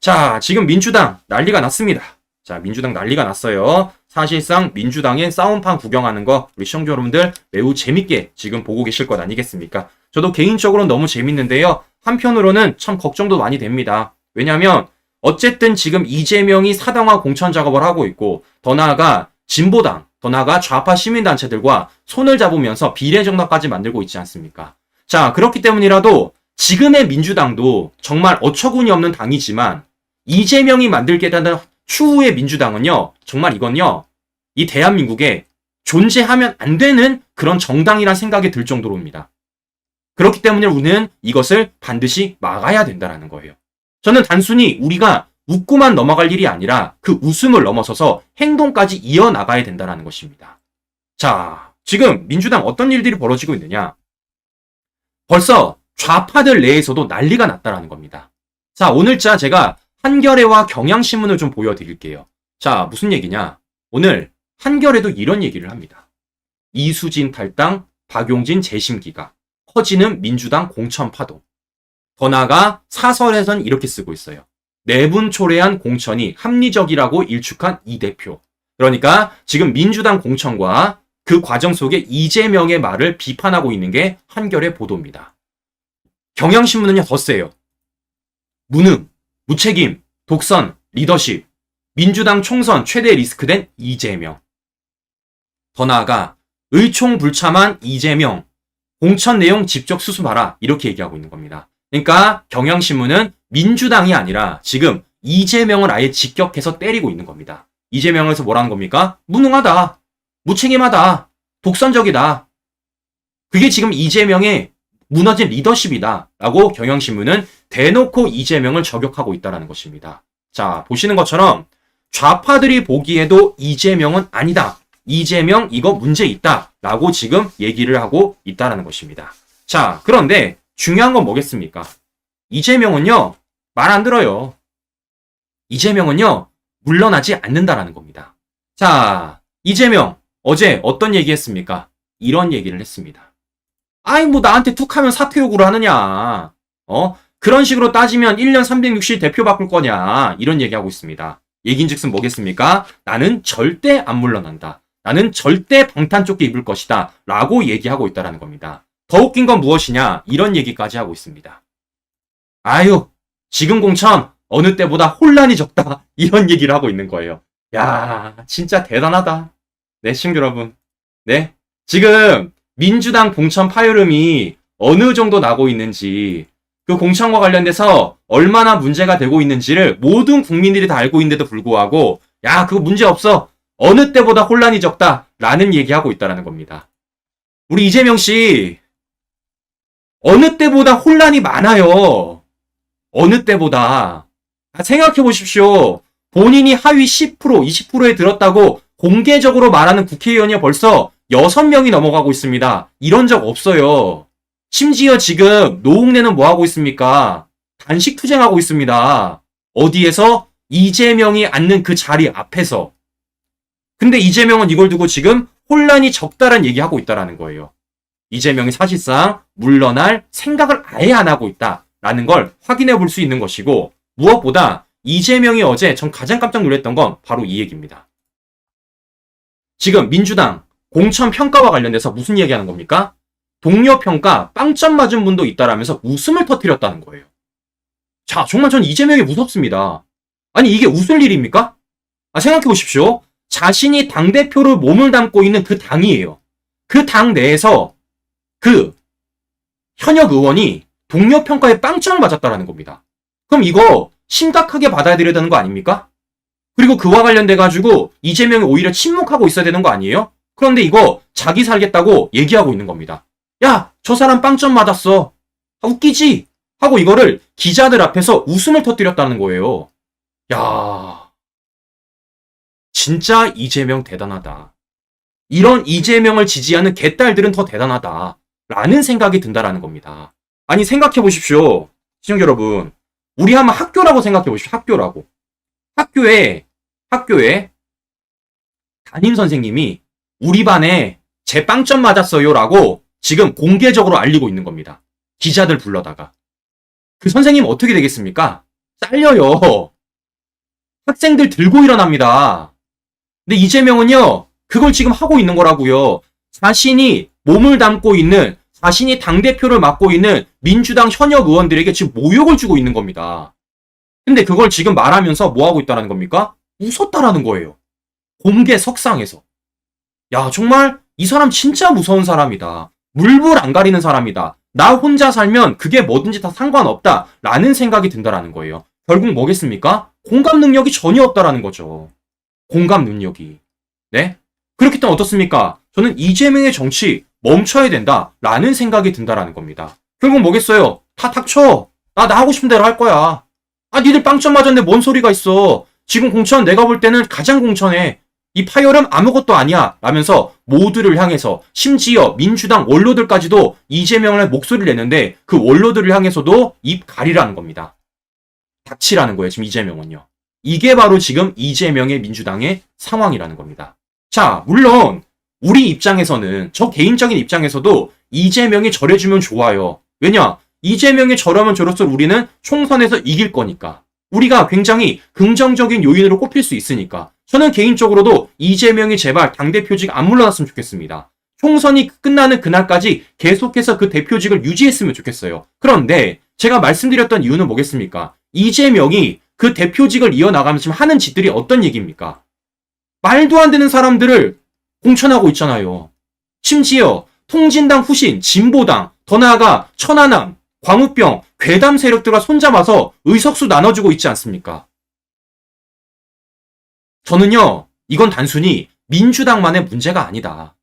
자, 지금 민주당 난리가 났습니다. 자, 민주당 난리가 났어요. 사실상 민주당의 싸움판 구경하는 거 우리 시청자 여러분들 매우 재밌게 지금 보고 계실 것 아니겠습니까? 저도 개인적으로는 너무 재밌는데요. 한편으로는 참 걱정도 많이 됩니다. 왜냐하면 어쨌든 지금 이재명이 사당화 공천 작업을 하고 있고 더 나아가 진보당, 더 나아가 좌파 시민단체들과 손을 잡으면서 비례정당까지 만들고 있지 않습니까? 자, 그렇기 때문이라도 지금의 민주당도 정말 어처구니 없는 당이지만 이재명이 만들게 되는 추후의 민주당은요, 정말 이건요, 이 대한민국에 존재하면 안 되는 그런 정당이란 생각이 들 정도로입니다. 그렇기 때문에 우리는 이것을 반드시 막아야 된다는 거예요. 저는 단순히 우리가 웃고만 넘어갈 일이 아니라 그 웃음을 넘어서서 행동까지 이어나가야 된다는 것입니다. 자, 지금 민주당 어떤 일들이 벌어지고 있느냐? 벌써 좌파들 내에서도 난리가 났다라는 겁니다. 자, 오늘자 제가 한겨레와 경향신문을 좀 보여드릴게요. 자, 무슨 얘기냐? 오늘 한겨레도 이런 얘기를 합니다. 이수진 탈당, 박용진 재심기가 커지는 민주당 공천 파도. 더 나아가 사설에선 이렇게 쓰고 있어요. 내분 초래한 공천이 합리적이라고 일축한 이 대표. 그러니까 지금 민주당 공천과 그 과정 속에 이재명의 말을 비판하고 있는 게 한겨레 보도입니다. 경향신문은요 더 세요. 무능, 무책임, 독선, 리더십, 민주당 총선 최대 리스크된 이재명. 더 나아가 의총불참한 이재명, 공천 내용 직접 수습하라 이렇게 얘기하고 있는 겁니다. 그러니까 경향신문은 민주당이 아니라 지금 이재명을 아예 직격해서 때리고 있는 겁니다. 이재명에서 뭐라는 겁니까? 무능하다, 무책임하다, 독선적이다. 그게 지금 이재명의 무너진 리더십이다. 라고 경향신문은 대놓고 이재명을 저격하고 있다는 것입니다. 자, 보시는 것처럼 좌파들이 보기에도 이재명은 아니다. 이재명 이거 문제 있다. 라고 지금 얘기를 하고 있다는 것입니다. 자, 그런데 중요한 건 뭐겠습니까? 이재명은요, 말 안 들어요. 이재명은요, 물러나지 않는다라는 겁니다. 자, 이재명, 어제 어떤 얘기 했습니까? 이런 얘기를 했습니다. 아이, 뭐 나한테 툭 하면 사퇴 요구를 하느냐. 어? 그런 식으로 따지면 1년 360 대표 바꿀 거냐. 이런 얘기하고 있습니다. 얘긴 즉슨 뭐겠습니까? 나는 절대 안 물러난다. 나는 절대 방탄조끼 입을 것이다. 라고 얘기하고 있다라는 겁니다. 더 웃긴 건 무엇이냐? 이런 얘기까지 하고 있습니다. 아유, 지금 공천 어느 때보다 혼란이 적다. 이런 얘기를 하고 있는 거예요. 야, 진짜 대단하다. 네, 시청자 여러분. 네. 지금 민주당 공천 파열음이 어느 정도 나고 있는지 그 공천과 관련돼서 얼마나 문제가 되고 있는지를 모든 국민들이 다 알고 있는데도 불구하고 야, 그거 문제 없어. 어느 때보다 혼란이 적다. 라는 얘기하고 있다라는 겁니다. 우리 이재명 씨, 어느 때보다 혼란이 많아요. 어느 때보다. 아, 생각해 보십시오. 본인이 하위 10%, 20%에 들었다고 공개적으로 말하는 국회의원이 벌써 6명이 넘어가고 있습니다. 이런 적 없어요. 심지어 지금 노웅래는 뭐 하고 있습니까? 단식 투쟁하고 있습니다. 어디에서? 이재명이 앉는 그 자리 앞에서. 근데 이재명은 이걸 두고 지금 혼란이 적다란 얘기하고 있다라는 거예요. 이재명이 사실상 물러날 생각을 아예 안 하고 있다라는 걸 확인해 볼 수 있는 것이고 무엇보다 이재명이 어제 전 가장 깜짝 놀랐던 건 바로 이 얘기입니다. 지금 민주당 공천 평가와 관련돼서 무슨 얘기하는 겁니까? 동료 평가 빵점 맞은 분도 있다라면서 웃음을 터뜨렸다는 거예요. 자, 정말 전 이재명이 무섭습니다. 아니, 이게 웃을 일입니까? 아, 생각해 보십시오. 자신이 당 대표를 몸을 담고 있는 그 당이에요. 그 당 내에서 그 현역 의원이 동료 평가에 빵점을 맞았다라는 겁니다. 그럼 이거 심각하게 받아들여야 되는 거 아닙니까? 그리고 그와 관련돼 가지고 이재명이 오히려 침묵하고 있어야 되는 거 아니에요? 그런데 이거 자기 살겠다고 얘기하고 있는 겁니다. 야, 저 사람 빵점 맞았어. 아, 웃기지? 하고 이거를 기자들 앞에서 웃음을 터뜨렸다는 거예요. 야, 진짜 이재명 대단하다. 이런 이재명을 지지하는 개딸들은 더 대단하다. 라는 생각이 든다라는 겁니다. 아니, 생각해 보십시오. 시청자 여러분. 우리 한번 학교라고 생각해 보십시오. 학교라고. 학교에, 학교에 담임 선생님이 우리 반에 제 빵점 맞았어요. 라고 지금 공개적으로 알리고 있는 겁니다. 기자들 불러다가. 그 선생님 어떻게 되겠습니까? 잘려요. 학생들 들고 일어납니다. 근데 이재명은요, 그걸 지금 하고 있는 거라고요. 자신이 몸을 담고 있는, 자신이 당대표를 맡고 있는 민주당 현역 의원들에게 지금 모욕을 주고 있는 겁니다. 근데 그걸 지금 말하면서 뭐 하고 있다는 겁니까? 웃었다라는 거예요. 공개 석상에서. 야, 정말 이 사람 진짜 무서운 사람이다. 물불 안 가리는 사람이다. 나 혼자 살면 그게 뭐든지 다 상관없다. 라는 생각이 든다라는 거예요. 결국 뭐겠습니까? 공감 능력이 전혀 없다라는 거죠. 공감 능력이. 네? 그렇기 때문에 어떻습니까? 저는 이재명의 정치 멈춰야 된다. 라는 생각이 든다라는 겁니다. 결국 뭐겠어요? 다 닥쳐. 나, 나 하고 싶은 대로 할 거야. 아, 니들 빵점 맞았는데 뭔 소리가 있어. 지금 공천 내가 볼 때는 가장 공천해. 이 파열음 아무것도 아니야. 라면서 모두를 향해서 심지어 민주당 원로들까지도 이재명을 목소리를 냈는데 그 원로들을 향해서도 입 가리라는 겁니다. 닥치라는 거예요. 지금 이재명은요. 이게 바로 지금 이재명의 민주당의 상황이라는 겁니다. 자, 물론 우리 입장에서는 저 개인적인 입장에서도 이재명이 절해주면 좋아요. 왜냐? 이재명이 저러면 저럴수록 우리는 총선에서 이길 거니까. 우리가 굉장히 긍정적인 요인으로 꼽힐 수 있으니까. 저는 개인적으로도 이재명이 제발 당 대표직 안 물러났으면 좋겠습니다. 총선이 끝나는 그날까지 계속해서 그 대표직을 유지했으면 좋겠어요. 그런데 제가 말씀드렸던 이유는 뭐겠습니까? 이재명이 그 대표직을 이어나가면서 지금 하는 짓들이 어떤 얘기입니까? 말도 안 되는 사람들을 공천하고 있잖아요. 심지어 통진당 후신, 진보당, 더 나아가 천안함, 광우병, 괴담 세력들과 손잡아서 의석수 나눠주고 있지 않습니까? 저는요, 이건 단순히 민주당만의 문제가 아니다.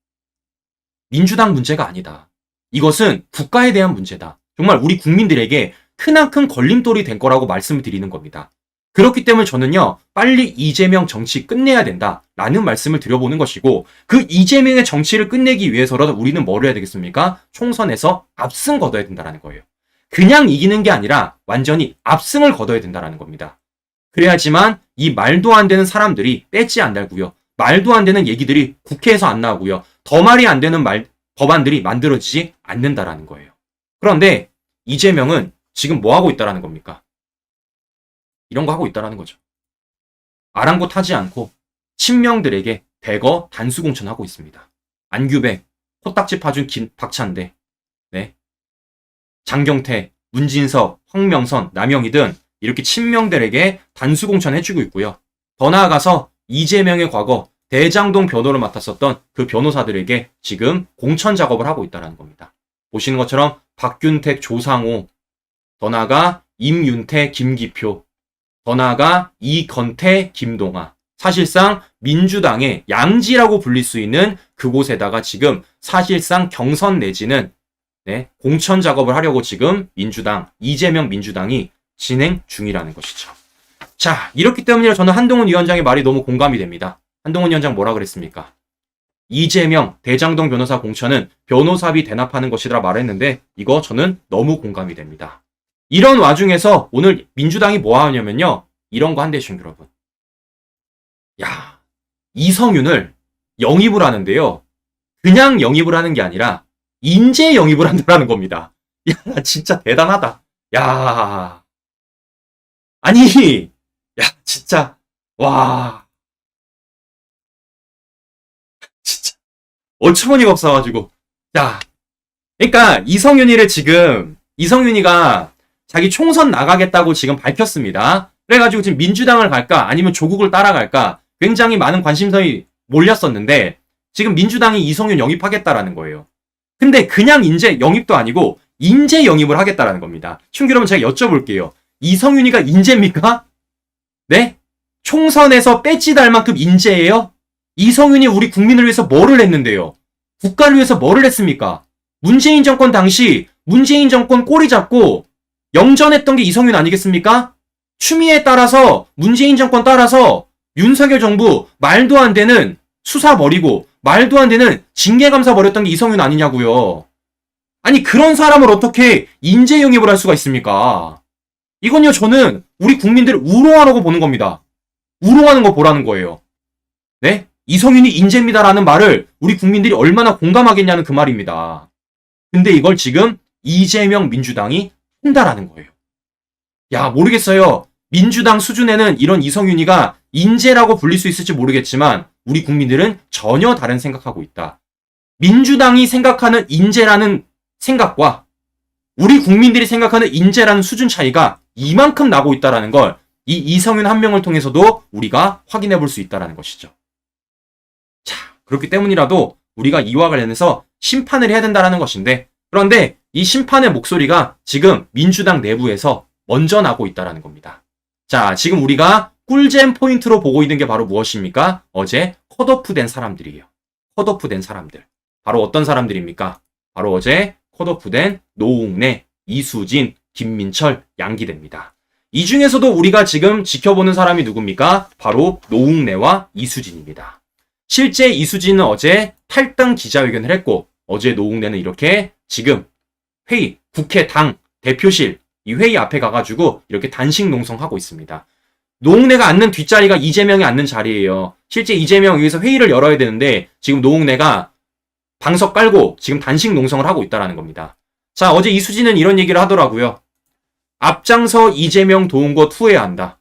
민주당 문제가 아니다. 이것은 국가에 대한 문제다. 정말 우리 국민들에게 크나큰 걸림돌이 된 거라고 말씀을 드리는 겁니다. 그렇기 때문에 저는요, 빨리 이재명 정치 끝내야 된다. 라는 말씀을 드려보는 것이고, 그 이재명의 정치를 끝내기 위해서라도 우리는 뭘 해야 되겠습니까? 총선에서 압승 거둬야 된다라는 거예요. 그냥 이기는 게 아니라 완전히 압승을 거둬야 된다라는 겁니다. 그래야지만 이 말도 안 되는 사람들이 빼지 안 달고요. 말도 안 되는 얘기들이 국회에서 안 나오고요. 더 말이 안 되는 말, 법안들이 만들어지지 않는다라는 거예요. 그런데 이재명은 지금 뭐 하고 있다라는 겁니까? 이런 거 하고 있다라는 거죠. 아랑곳하지 않고 친명들에게 대거 단수공천하고 있습니다. 안규백, 코딱지 파준 김, 박찬대, 네. 장경태, 문진석, 황명선, 남영희 등 이렇게 친명들에게 단수 공천 해주고 있고요. 더 나아가서 이재명의 과거 대장동 변호를 맡았었던 그 변호사들에게 지금 공천 작업을 하고 있다는 겁니다. 보시는 것처럼 박균택, 조상호, 더 나아가 임윤태, 김기표, 더 나아가 이건태, 김동아. 사실상 민주당의 양지라고 불릴 수 있는 그곳에다가 지금 사실상 경선 내지는 네, 공천 작업을 하려고 지금 민주당, 이재명 민주당이 진행 중이라는 것이죠. 자, 이렇기 때문에 저는 한동훈 위원장의 말이 너무 공감이 됩니다. 한동훈 위원장 뭐라 그랬습니까? 이재명 대장동 변호사 공천은 변호사비 대납하는 것이라 말했는데 이거 저는 너무 공감이 됩니다. 이런 와중에서 오늘 민주당이 뭐 하냐면요. 이런 거 한대씩 여러분. 야, 이성윤을 영입을 하는데요. 그냥 영입을 하는 게 아니라 인재 영입을 한다는 겁니다. 야, 진짜 대단하다. 야. 아니, 야, 진짜, 와. 진짜, 어처구니가 없어가지고. 야. 그러니까, 이성윤이를 지금, 이성윤이가 자기 총선 나가겠다고 지금 밝혔습니다. 그래가지고 지금 민주당을 갈까, 아니면 조국을 따라갈까, 굉장히 많은 관심선이 몰렸었는데, 지금 민주당이 이성윤 영입하겠다라는 거예요. 근데 그냥 인재 영입도 아니고, 인재 영입을 하겠다라는 겁니다. 충기 여러분 제가 여쭤볼게요. 이성윤이가 인재입니까? 네? 총선에서 배지 달 만큼 인재예요? 이성윤이 우리 국민을 위해서 뭐를 했는데요? 국가를 위해서 뭐를 했습니까? 문재인 정권 당시 문재인 정권 꼬리 잡고 영전했던 게 이성윤 아니겠습니까? 추미애 따라서 문재인 정권 따라서 윤석열 정부 말도 안 되는 수사 버리고 말도 안 되는 징계 감사 버렸던 게 이성윤 아니냐고요. 아니 그런 사람을 어떻게 인재 영입을 할 수가 있습니까? 이건요 저는 우리 국민들을 우롱하라고 보는 겁니다. 우롱하는 거 보라는 거예요. 네? 이성윤이 인재입니다라는 말을 우리 국민들이 얼마나 공감하겠냐는 그 말입니다. 근데 이걸 지금 이재명 민주당이 한다라는 거예요. 야 모르겠어요. 민주당 수준에는 이런 이성윤이가 인재라고 불릴 수 있을지 모르겠지만 우리 국민들은 전혀 다른 생각하고 있다. 민주당이 생각하는 인재라는 생각과 우리 국민들이 생각하는 인재라는 수준 차이가 이만큼 나고 있다라는 걸 이 이성윤 한 명을 통해서도 우리가 확인해 볼 수 있다라는 것이죠. 자, 그렇기 때문이라도 우리가 이와 관련해서 심판을 해야 된다라는 것인데 그런데 이 심판의 목소리가 지금 민주당 내부에서 먼저 나고 있다라는 겁니다. 자, 지금 우리가 꿀잼 포인트로 보고 있는 게 바로 무엇입니까? 어제 컷오프 된 사람들이에요. 컷오프 된 사람들. 바로 어떤 사람들입니까? 바로 어제 컷오프 된 노웅래, 이수진, 김민철, 양기대입니다. 이 중에서도 우리가 지금 지켜보는 사람이 누굽니까? 바로 노웅래와 이수진입니다. 실제 이수진은 어제 탈당 기자회견을 했고 어제 노웅래는 이렇게 지금 회의, 국회 당 대표실 이 회의 앞에 가가지고 이렇게 단식 농성하고 있습니다. 노웅래가 앉는 뒷자리가 이재명이 앉는 자리예요. 실제 이재명 여기서 회의를 열어야 되는데 지금 노웅래가 방석 깔고 지금 단식 농성을 하고 있다라는 겁니다. 자, 어제 이수진은 이런 얘기를 하더라고요. 앞장서 이재명 도움거 투해야 한다.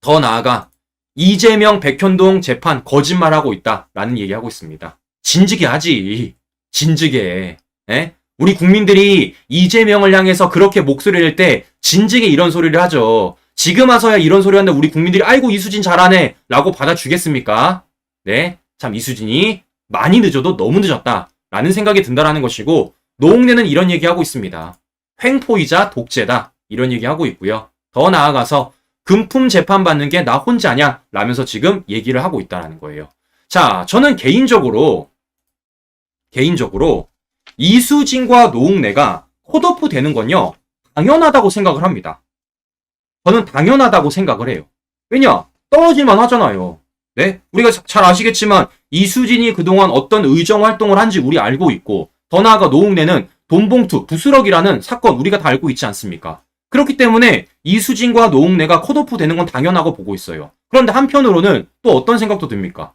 더 나아가 이재명 백현동 재판 거짓말하고 있다 라는 얘기하고 있습니다. 진즉에 하지. 진즉에. 에? 우리 국민들이 이재명을 향해서 그렇게 목소리를 낼때 진즉에 이런 소리를 하죠. 지금 와서야 이런 소리 한다 우리 국민들이 아이고 이수진 잘하네 라고 받아주겠습니까? 네. 참 이수진이 많이 늦어도 너무 늦었다 라는 생각이 든다라는 것이고 노웅래는 이런 얘기하고 있습니다. 횡포이자 독재다 이런 얘기하고 있고요. 더 나아가서 금품 재판 받는 게 나 혼자냐 라면서 지금 얘기를 하고 있다라는 거예요. 자, 저는 개인적으로 개인적으로 이수진과 노웅래가 컷오프 되는 건요 당연하다고 생각을 합니다. 저는 당연하다고 생각을 해요. 왜냐 떨어질만 하잖아요. 네, 우리가 잘 아시겠지만 이수진이 그동안 어떤 의정 활동을 한지 우리 알고 있고 더 나아가 노웅래는 돈봉투 부스럭이라는 사건 우리가 다 알고 있지 않습니까? 그렇기 때문에 이수진과 노웅래가 컷오프 되는 건 당연하고 보고 있어요. 그런데 한편으로는 또 어떤 생각도 듭니까?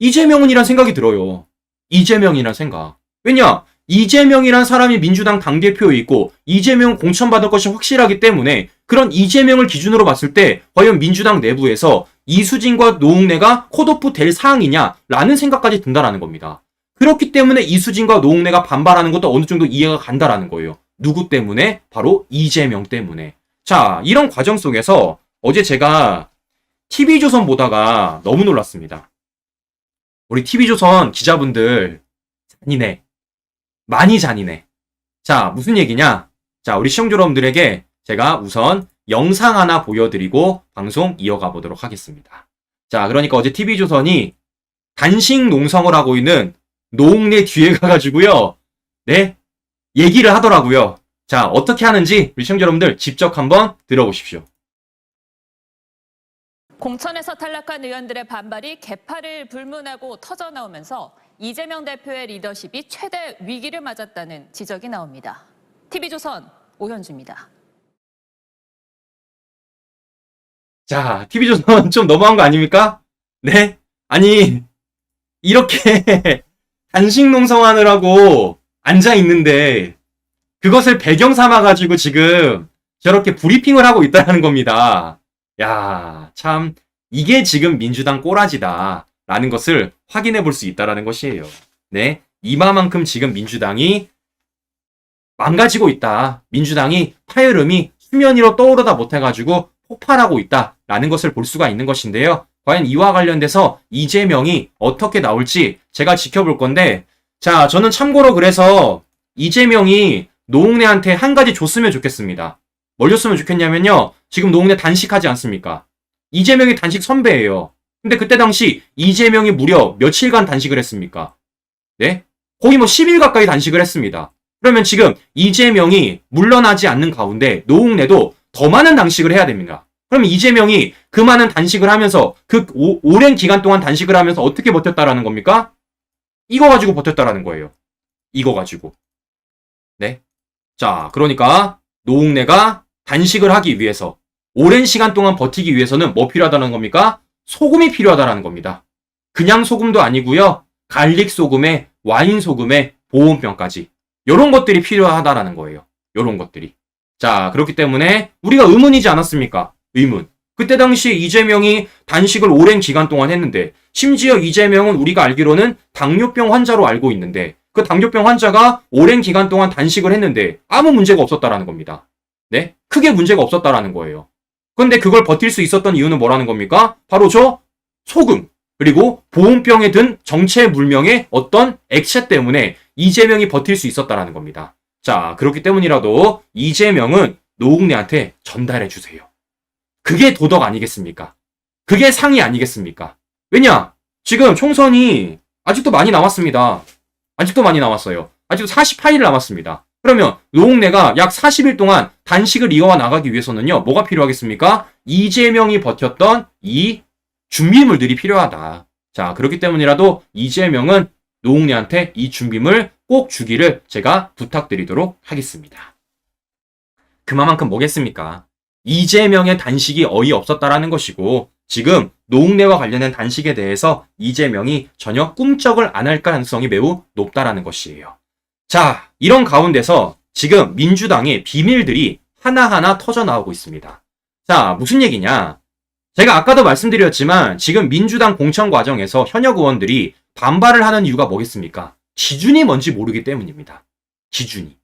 이재명은이란 생각이 들어요. 이재명이란 생각. 왜냐? 이재명이란 사람이 민주당 당대표에 있고 이재명 공천받을 것이 확실하기 때문에 그런 이재명을 기준으로 봤을 때 과연 민주당 내부에서 이수진과 노웅래가 컷오프 될 사항이냐라는 생각까지 든다라는 겁니다. 그렇기 때문에 이수진과 노웅래가 반발하는 것도 어느 정도 이해가 간다라는 거예요. 누구 때문에? 바로 이재명 때문에. 자, 이런 과정 속에서 어제 제가 TV조선 보다가 너무 놀랐습니다. 우리 TV조선 기자분들 잔인해. 많이 잔인해. 자, 무슨 얘기냐? 자, 우리 시청자 여러분들에게 제가 우선 영상 하나 보여드리고 방송 이어가 보도록 하겠습니다. 자, 그러니까 어제 TV조선이 단식 농성을 하고 있는 노웅래 뒤에 가가지고요. 네. 얘기를 하더라고요. 자, 어떻게 하는지 우리 시청자 여러분들 직접 한번 들어보십시오. 공천에서 탈락한 의원들의 반발이 개파를 불문하고 터져 나오면서 이재명 대표의 리더십이 최대 위기를 맞았다는 지적이 나옵니다. TV조선 오현주입니다. 자, TV조선 좀 너무한 거 아닙니까? 네? 아니, 이렇게 단식 농성하느라고 앉아 있는데, 그것을 배경 삼아 가지고 지금 저렇게 브리핑을 하고 있다는 겁니다. 야, 참, 이게 지금 민주당 꼬라지다. 라는 것을 확인해 볼 수 있다라는 것이에요. 네. 이마만큼 지금 민주당이 망가지고 있다. 민주당이 파열음이 수면 위로 떠오르다 못해 가지고 폭발하고 있다라는 것을 볼 수가 있는 것인데요. 과연 이와 관련돼서 이재명이 어떻게 나올지 제가 지켜볼 건데, 자, 저는 참고로 그래서 이재명이 노웅래한테 한 가지 줬으면 좋겠습니다. 뭘 줬으면 좋겠냐면요. 지금 노웅래 단식하지 않습니까? 이재명이 단식 선배예요. 근데 그때 당시 이재명이 무려 며칠간 단식을 했습니까? 네? 거의 뭐 10일 가까이 단식을 했습니다. 그러면 지금 이재명이 물러나지 않는 가운데 노웅래도 더 많은 단식을 해야 됩니다. 그럼 이재명이 그 많은 단식을 하면서 그 오, 오랜 기간 동안 단식을 하면서 어떻게 버텼다라는 겁니까? 이거 가지고 버텼다라는 거예요. 이거 가지고. 네. 자, 그러니까 노웅래가 단식을 하기 위해서 오랜 시간 동안 버티기 위해서는 뭐 필요하다는 겁니까? 소금이 필요하다는 겁니다. 그냥 소금도 아니고요. 갈릭 소금에 와인 소금에 보온병까지. 요런 것들이 필요하다라는 거예요. 요런 것들이. 자, 그렇기 때문에 우리가 의문이지 않았습니까? 의문. 그때 당시에 이재명이 단식을 오랜 기간 동안 했는데 심지어 이재명은 우리가 알기로는 당뇨병 환자로 알고 있는데 그 당뇨병 환자가 오랜 기간 동안 단식을 했는데 아무 문제가 없었다라는 겁니다. 네? 크게 문제가 없었다라는 거예요. 근데 그걸 버틸 수 있었던 이유는 뭐라는 겁니까? 바로 저 소금 그리고 보온병에 든 정체 물명의 어떤 액체 때문에 이재명이 버틸 수 있었다라는 겁니다. 자, 그렇기 때문이라도 이재명은 노웅래한테 전달해 주세요. 그게 도덕 아니겠습니까? 그게 상이 아니겠습니까? 왜냐? 지금 총선이 아직도 많이 남았습니다. 아직도 많이 남았어요. 아직도 48일 남았습니다. 그러면 노웅래가 약 40일 동안 단식을 이어와 나가기 위해서는요, 뭐가 필요하겠습니까? 이재명이 버텼던 이 준비물들이 필요하다. 자, 그렇기 때문이라도 이재명은 노웅래한테 이 준비물 꼭 주기를 제가 부탁드리도록 하겠습니다. 그만큼 뭐겠습니까? 이재명의 단식이 어이없었다라는 것이고 지금 노웅래와 관련된 단식에 대해서 이재명이 전혀 꿈쩍을 안 할 가능성이 매우 높다라는 것이에요. 자, 이런 가운데서 지금 민주당의 비밀들이 하나하나 터져 나오고 있습니다. 자, 무슨 얘기냐? 제가 아까도 말씀드렸지만 지금 민주당 공천 과정에서 현역 의원들이 반발을 하는 이유가 뭐겠습니까? 기준이 뭔지 모르기 때문입니다. 기준이.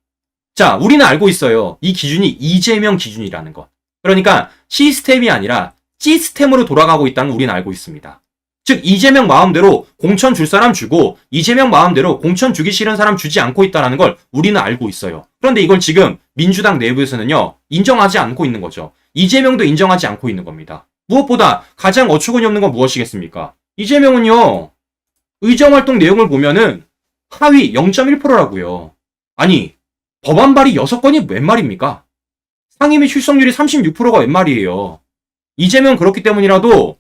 자, 우리는 알고 있어요. 이 기준이 이재명 기준이라는 것. 그러니까 시스템이 아니라 시스템으로 돌아가고 있다는 우리는 알고 있습니다. 즉 이재명 마음대로 공천 줄 사람 주고 이재명 마음대로 공천 주기 싫은 사람 주지 않고 있다는 걸 우리는 알고 있어요. 그런데 이걸 지금 민주당 내부에서는요 인정하지 않고 있는 거죠. 이재명도 인정하지 않고 있는 겁니다. 무엇보다 가장 어처구니 없는 건 무엇이겠습니까? 이재명은요 의정 활동 내용을 보면은 하위 0.1%라고요. 아니 법안 발의 6건이 웬 말입니까? 상임위 출석률이 36%가 웬 말이에요. 이재명 그렇기 때문이라도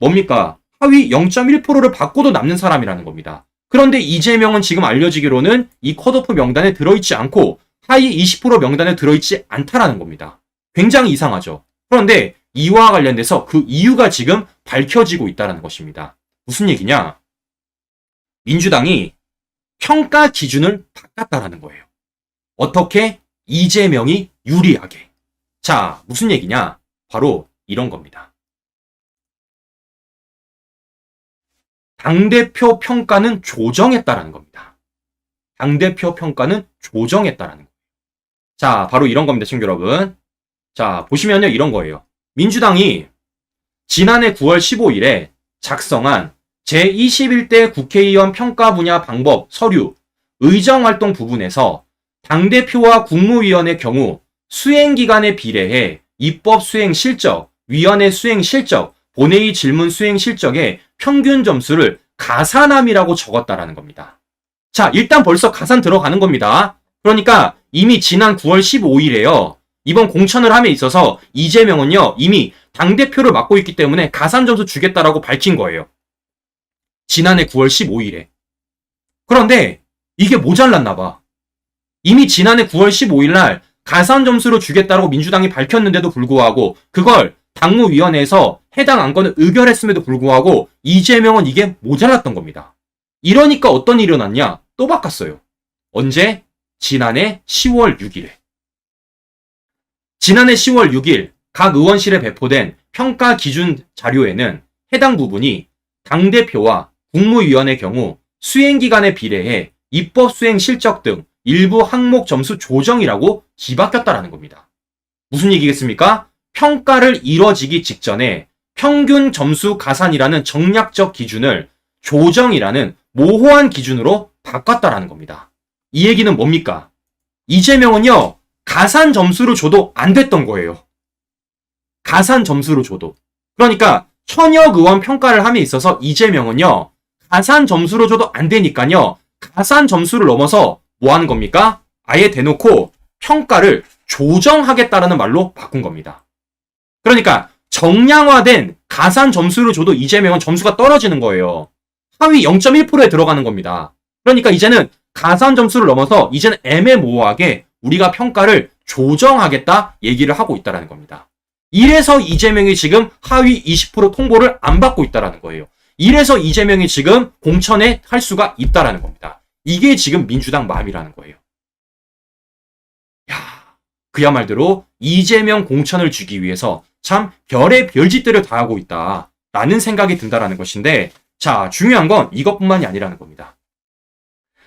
뭡니까? 하위 0.1%를 받고도 남는 사람이라는 겁니다. 그런데 이재명은 지금 알려지기로는 이 컷오프 명단에 들어있지 않고 하위 20% 명단에 들어있지 않다라는 겁니다. 굉장히 이상하죠. 그런데 이와 관련돼서 그 이유가 지금 밝혀지고 있다는 것입니다. 무슨 얘기냐? 민주당이 평가 기준을 바꿨다라는 거예요. 어떻게 이재명이 유리하게. 자, 무슨 얘기냐? 바로 이런 겁니다. 당대표 평가는 조정했다라는 겁니다. 당대표 평가는 조정했다라는 거예요. 자, 바로 이런 겁니다, 친구 여러분. 자, 보시면요, 이런 거예요. 민주당이 지난해 9월 15일에 작성한 제21대 국회의원 평가 분야 방법 서류 의정활동 부분에서 당대표와 국무위원의 경우 수행기간에 비례해 입법 수행 실적, 위원회 수행 실적, 본회의 질문 수행 실적의 평균 점수를 가산함이라고 적었다라는 겁니다. 자, 일단 벌써 가산 들어가는 겁니다. 그러니까 이미 지난 9월 15일에요. 이번 공천을 함에 있어서 이재명은요, 이미 당대표를 맡고 있기 때문에 가산 점수 주겠다라고 밝힌 거예요. 지난해 9월 15일에. 그런데 이게 모자랐나 봐. 이미 지난해 9월 15일 날 가산 점수로 주겠다라고 민주당이 밝혔는데도 불구하고 그걸 당무위원회에서 해당 안건을 의결했음에도 불구하고 이재명은 이게 모자랐던 겁니다. 이러니까 어떤 일이 일어났냐? 또 바꿨어요. 언제? 지난해 10월 6일에. 지난해 10월 6일 각 의원실에 배포된 평가 기준 자료에는 해당 부분이 당대표와 국무위원의 경우 수행기간에 비례해 입법 수행 실적 등 일부 항목 점수 조정이라고 뒤바뀌었다라는 겁니다. 무슨 얘기겠습니까? 평가를 이뤄지기 직전에 평균 점수 가산이라는 정략적 기준을 조정이라는 모호한 기준으로 바꿨다라는 겁니다. 이 얘기는 뭡니까? 이재명은요, 가산 점수로 줘도 안 됐던 거예요. 가산 점수로 줘도. 그러니까 현역 의원 평가를 함에 있어서 이재명은요, 가산 점수로 줘도 안 되니까요, 가산 점수를 넘어서 뭐 하는 겁니까? 아예 대놓고 평가를 조정하겠다라는 말로 바꾼 겁니다. 그러니까 정량화된 가산 점수를 줘도 이재명은 점수가 떨어지는 거예요. 하위 0.1%에 들어가는 겁니다. 그러니까 이제는 가산 점수를 넘어서 이제는 애매모호하게 우리가 평가를 조정하겠다 얘기를 하고 있다라는 겁니다. 이래서 이재명이 지금 하위 20% 통보를 안 받고 있다라는 거예요. 이래서 이재명이 지금 공천에 할 수가 있다라는 겁니다. 이게 지금 민주당 마음이라는 거예요. 야, 그야말로 이재명 공천을 주기 위해서 참 별의 별짓들을 다 하고 있다라는 생각이 든다라는 것인데 자 중요한 건 이것뿐만이 아니라는 겁니다.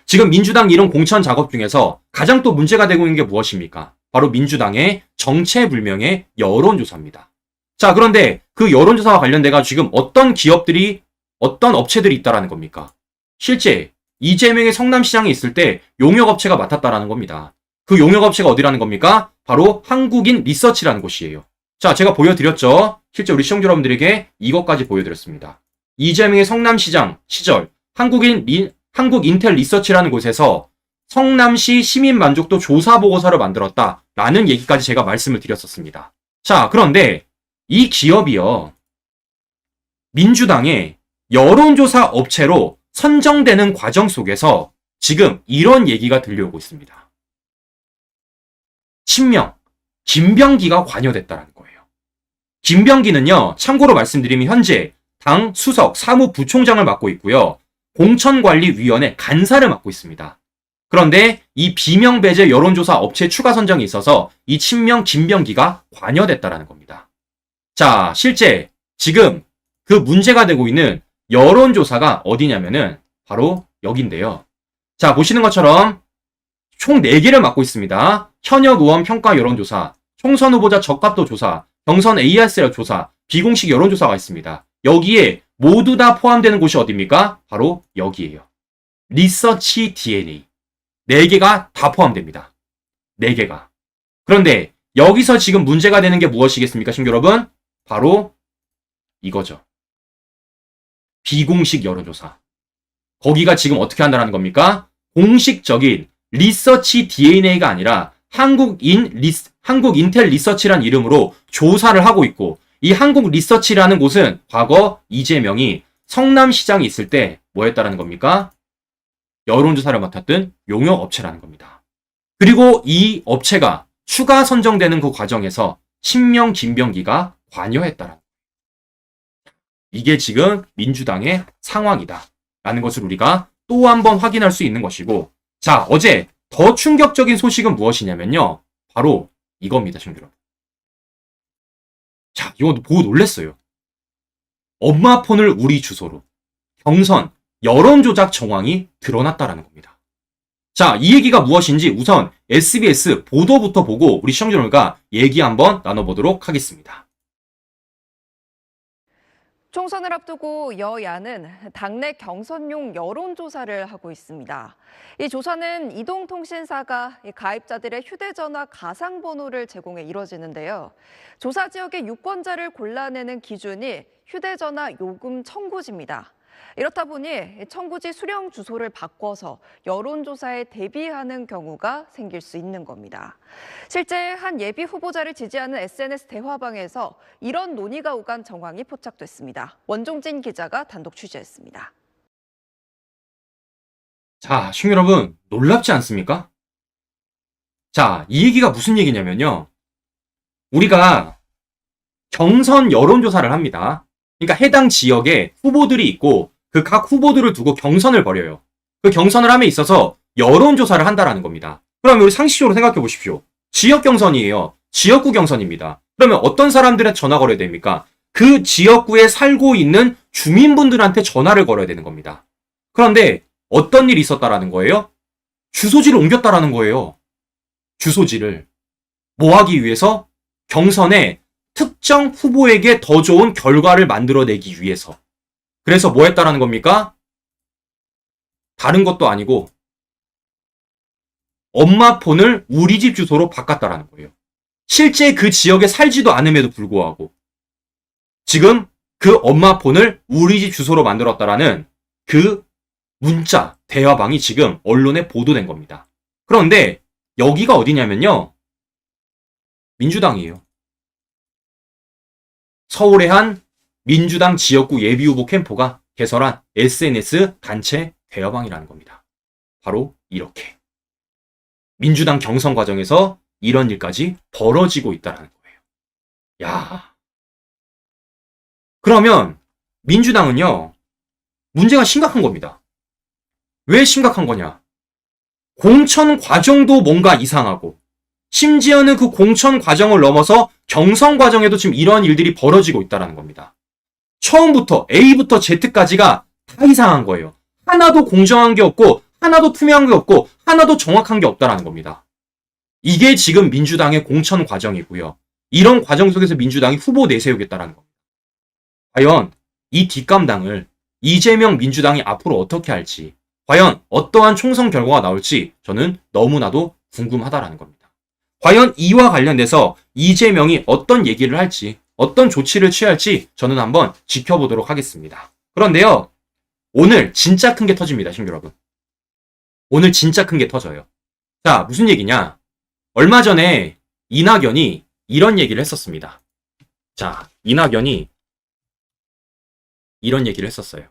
지금 민주당 이런 공천 작업 중에서 가장 또 문제가 되고 있는 게 무엇입니까? 바로 민주당의 정체불명의 여론조사입니다. 자 그런데 그 여론조사와 관련돼가 지금 어떤 기업들이 어떤 업체들이 있다라는 겁니까? 실제 이재명의 성남시장에 있을 때 용역업체가 맡았다라는 겁니다. 그 용역업체가 어디라는 겁니까? 바로 한국인 리서치라는 곳이에요. 자, 제가 보여드렸죠? 실제 우리 시청자 여러분들에게 이것까지 보여드렸습니다. 이재명의 성남시장 시절 한국인 리, 한국 인텔 리서치라는 곳에서 성남시 시민 만족도 조사 보고서를 만들었다라는 얘기까지 제가 말씀을 드렸었습니다. 자, 그런데 이 기업이요. 민주당의 여론조사 업체로 선정되는 과정 속에서 지금 이런 얘기가 들려오고 있습니다. 친명, 김병기가 관여됐다는 거예요. 김병기는요, 참고로 말씀드리면 현재 당 수석 사무부총장을 맡고 있고요. 공천관리위원회 간사를 맡고 있습니다. 그런데 이 비명배제 여론조사 업체 추가 선정이 있어서 이 친명 김병기가 관여됐다라는 겁니다. 자, 실제 지금 그 문제가 되고 있는 여론조사가 어디냐면은 바로 여긴데요. 자, 보시는 것처럼 총 4개를 맡고 있습니다. 현역 의원 평가 여론조사, 총선 후보자 적합도 조사, 경선 ARCL 조사, 비공식 여론조사가 있습니다. 여기에 모두 다 포함되는 곳이 어디입니까? 바로 여기에요. 리서치 DNA. 4개가 다 포함됩니다. 4개가. 그런데 여기서 지금 문제가 되는 게 무엇이겠습니까, 신규 여러분? 바로 이거죠. 비공식 여론조사. 거기가 지금 어떻게 한다는 겁니까? 공식적인 리서치 DNA가 아니라 한국인 리스, 한국 인텔 리서치란 이름으로 조사를 하고 있고 이 한국 리서치라는 곳은 과거 이재명이 성남시장에 있을 때 뭐 했다라는 겁니까? 여론조사를 맡았던 용역업체라는 겁니다. 그리고 이 업체가 추가 선정되는 그 과정에서 친명 김병기가 관여했다라는 이게 지금 민주당의 상황이다. 라는 것을 우리가 또 한 번 확인할 수 있는 것이고, 자, 어제 더 충격적인 소식은 무엇이냐면요. 바로 이겁니다, 친구 여러분. 자, 이거 보고 놀랬어요. 엄마 폰을 우리 주소로. 경선, 여론조작 정황이 드러났다라는 겁니다. 자, 이 얘기가 무엇인지 우선 SBS 보도부터 보고 우리 시청자들과 얘기 한번 나눠보도록 하겠습니다. 총선을 앞두고 여야는 당내 경선용 여론조사를 하고 있습니다. 이 조사는 이동통신사가 이 가입자들의 휴대전화 가상번호를 제공해 이뤄지는데요. 조사 지역의 유권자를 골라내는 기준이 휴대전화 요금 청구지입니다. 이렇다 보니 청구지 수령 주소를 바꿔서 여론조사에 대비하는 경우가 생길 수 있는 겁니다. 실제 한 예비 후보자를 지지하는 SNS 대화방에서 이런 논의가 오간 정황이 포착됐습니다. 원종진 기자가 단독 취재했습니다. 자, 시청 여러분, 놀랍지 않습니까? 자, 이 얘기가 무슨 얘기냐면요. 우리가 경선 여론조사를 합니다. 그러니까 해당 지역에 후보들이 있고 그 각 후보들을 두고 경선을 벌여요. 그 경선을 함에 있어서 여론조사를 한다라는 겁니다. 그러면 우리 상식적으로 생각해 보십시오. 지역 경선이에요. 지역구 경선입니다. 그러면 어떤 사람들의 전화 걸어야 됩니까? 그 지역구에 살고 있는 주민분들한테 전화를 걸어야 되는 겁니다. 그런데 어떤 일이 있었다라는 거예요? 주소지를 옮겼다라는 거예요. 주소지를. 뭐 하기 위해서? 경선에 특정 후보에게 더 좋은 결과를 만들어내기 위해서. 그래서 뭐 했다라는 겁니까? 다른 것도 아니고 엄마 폰을 우리 집 주소로 바꿨다라는 거예요. 실제 그 지역에 살지도 않음에도 불구하고 지금 그 엄마 폰을 우리 집 주소로 만들었다라는 그 문자, 대화방이 지금 언론에 보도된 겁니다. 그런데 여기가 어디냐면요. 민주당이에요. 서울의 한 민주당 지역구 예비후보 캠프가 개설한 SNS 단체 대화방이라는 겁니다. 바로 이렇게. 민주당 경선 과정에서 이런 일까지 벌어지고 있다는 거예요. 야. 그러면 민주당은요, 문제가 심각한 겁니다. 왜 심각한 거냐? 공천 과정도 뭔가 이상하고, 심지어는 그 공천 과정을 넘어서 경선 과정에도 지금 이런 일들이 벌어지고 있다는 겁니다. 처음부터 A부터 Z까지가 다 이상한 거예요. 하나도 공정한 게 없고, 하나도 투명한 게 없고, 하나도 정확한 게 없다라는 겁니다. 이게 지금 민주당의 공천 과정이고요. 이런 과정 속에서 민주당이 후보 내세우겠다라는 겁니다. 과연 이 뒷감당을 이재명 민주당이 앞으로 어떻게 할지, 과연 어떠한 총선 결과가 나올지 저는 너무나도 궁금하다라는 겁니다. 과연 이와 관련돼서 이재명이 어떤 얘기를 할지, 어떤 조치를 취할지 저는 한번 지켜보도록 하겠습니다. 그런데요, 오늘 진짜 큰 게 터집니다, 신 여러분. 오늘 진짜 큰 게 터져요. 자, 무슨 얘기냐? 얼마 전에 이낙연이 이런 얘기를 했었습니다. 자, 이낙연이 이런 얘기를 했었어요.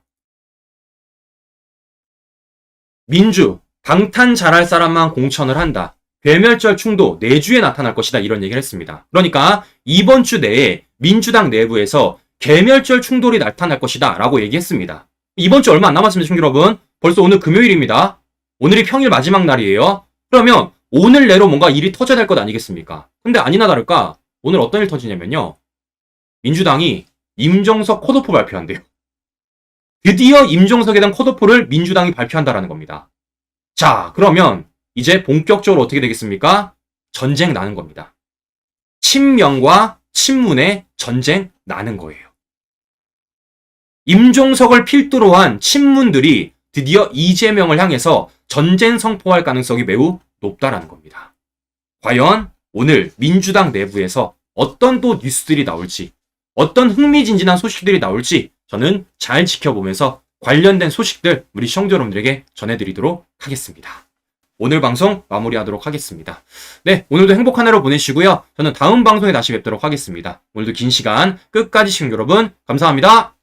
민주, 방탄 잘할 사람만 공천을 한다. 괴멸절 충도 내주에 나타날 것이다. 이런 얘기를 했습니다. 그러니까 이번 주 내에 민주당 내부에서 괴멸절 충돌이 나타날 것이다. 라고 얘기했습니다. 이번 주 얼마 안 남았습니다. 친구 여러분. 벌써 오늘 금요일입니다. 오늘이 평일 마지막 날이에요. 그러면 오늘 내로 뭔가 일이 터져야 될 것 아니겠습니까? 근데 아니나 다를까 오늘 어떤 일 터지냐면요. 민주당이 임종석 컷오프 발표한대요. 드디어 임종석에 대한 컷오프를 민주당이 발표한다라는 겁니다. 자, 그러면 이제 본격적으로 어떻게 되겠습니까? 전쟁 나는 겁니다. 친명과 친문의 전쟁 나는 거예요. 임종석을 필두로 한 친문들이 드디어 이재명을 향해서 전쟁 선포할 가능성이 매우 높다라는 겁니다. 과연 오늘 민주당 내부에서 어떤 또 뉴스들이 나올지, 어떤 흥미진진한 소식들이 나올지 저는 잘 지켜보면서 관련된 소식들 우리 시청자 여러분들에게 전해드리도록 하겠습니다. 오늘 방송 마무리하도록 하겠습니다. 네, 오늘도 행복한 하루 보내시고요. 저는 다음 방송에 다시 뵙도록 하겠습니다. 오늘도 긴 시간 끝까지 시청 여러분 감사합니다.